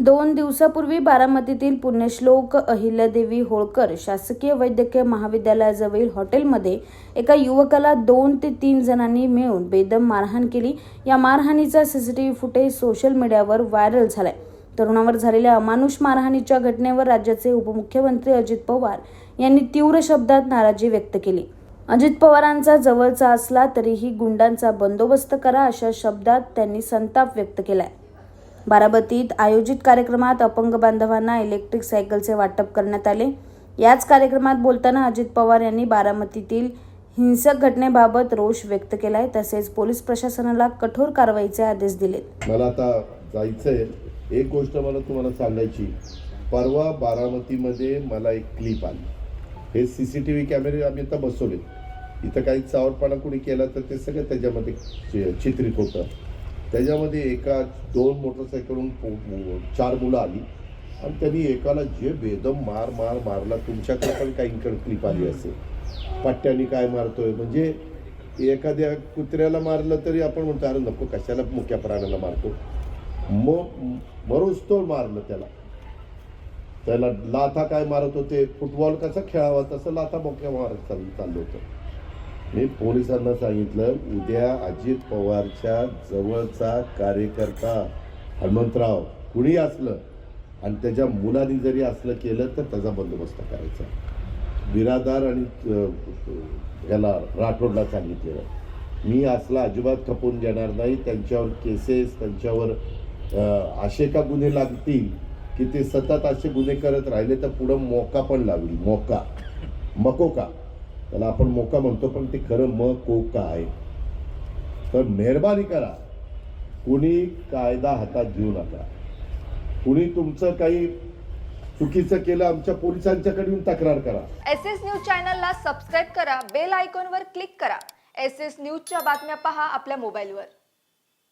दोन दिवसापूर्वी बारामतीतील पुण्यश्लोक अहिल्यादेवी होळकर शासकीय वैद्यकीय महाविद्यालयाजवळील हॉटेलमध्ये एका युवकाला दोन ते तीन जणांनी मिळून बेदम मारहाण केली. या मारहाणीचा सीसीटीव्ही फुटेज सोशल मीडियावर व्हायरल झालाय. तरुणावर झालेल्या अमानुष मारहाणीच्या घटनेवर राज्याचे उपमुख्यमंत्री अजित पवार यांनी तीव्र शब्दात नाराजी व्यक्त केली. अजित पवारांचा जवळचा असला तरीही गुंडांचा बंदोबस्त करा अशा शब्दात त्यांनी संताप व्यक्त केलाय. बारामतीत आयोजित कार्यक्रमात अपंग बांधवांना इलेक्ट्रिक सायकलचे वाटप करण्यात आले. याच कार्यक्रमात बोलताना अजित पवार यांनी बारामतीतील हिंसक घटनेबाबत रोष व्यक्त केलाय. तसेच पोलीस प्रशासनाला कठोर कारवाईचे आदेश दिलेत. मला आता जायचंय. एक गोष्ट मला तुम्हाला सांगायची. परवा बारामतीमध्ये मला एक क्लिप आली. हे सी सी टी व्ही कॅमेरे आम्ही आता बसवले इथं काही चावरपणा कुणी केला तर ते सगळं त्याच्यामध्ये चि- चित्रित होतं. त्याच्यामध्ये एका दोन मोटरसायकलवरून पो- मु- चार मुलं आली. आणि त्यांनी एकाला जे बेदम मार मार मारला तुमच्याकडे पण काही क्लिप आली असेल. पट्ट्याने काय मारतोय? म्हणजे एखाद्या कुत्र्याला मारलं तरी आपण म्हणतो अरे नको कशाला मुक्या प्राण्याला मारतो? मग मरोज तो मारलं त्याला. त्याला लाथा काय मारत होते? फुटबॉल कसा खेळावा? तसं लाथा मोक्या मारत चाल चाललं होतं. मी पोलिसांना सांगितलं उद्या अजित पवारच्या जवळचा कार्यकर्ता हनुमंतराव कुणी असलं आणि त्याच्या मुलांनी जरी असलं केलं तर त्याचा बंदोबस्त करायचा. बिरादार आणि याला राठोडला सांगितलेलं. मी असला अजिबात खपून घेणार नाही त्यांच्यावर केसेस त्यांच्यावर असे का गुन्हे लागतील की ते सतत असे गुन्हे करत राहिले तर पुढं मोका पण लागली मोका. मकोका त्याला आपण मोका म्हणतो पण ते खरं म को का आहे तर मेहरबानी करा. कुणी कायदा हातात घेऊ नका. कुणी तुमचं काही चुकीचं केलं आमच्या पोलिसांच्याकडे येऊन तक्रार करा. एस एस न्यूज चॅनलला सबस्क्राईब करा बेल आयकॉनवर क्लिक करा. एस एस न्यूजच्या बातम्या पहा आपल्या मोबाईलवर.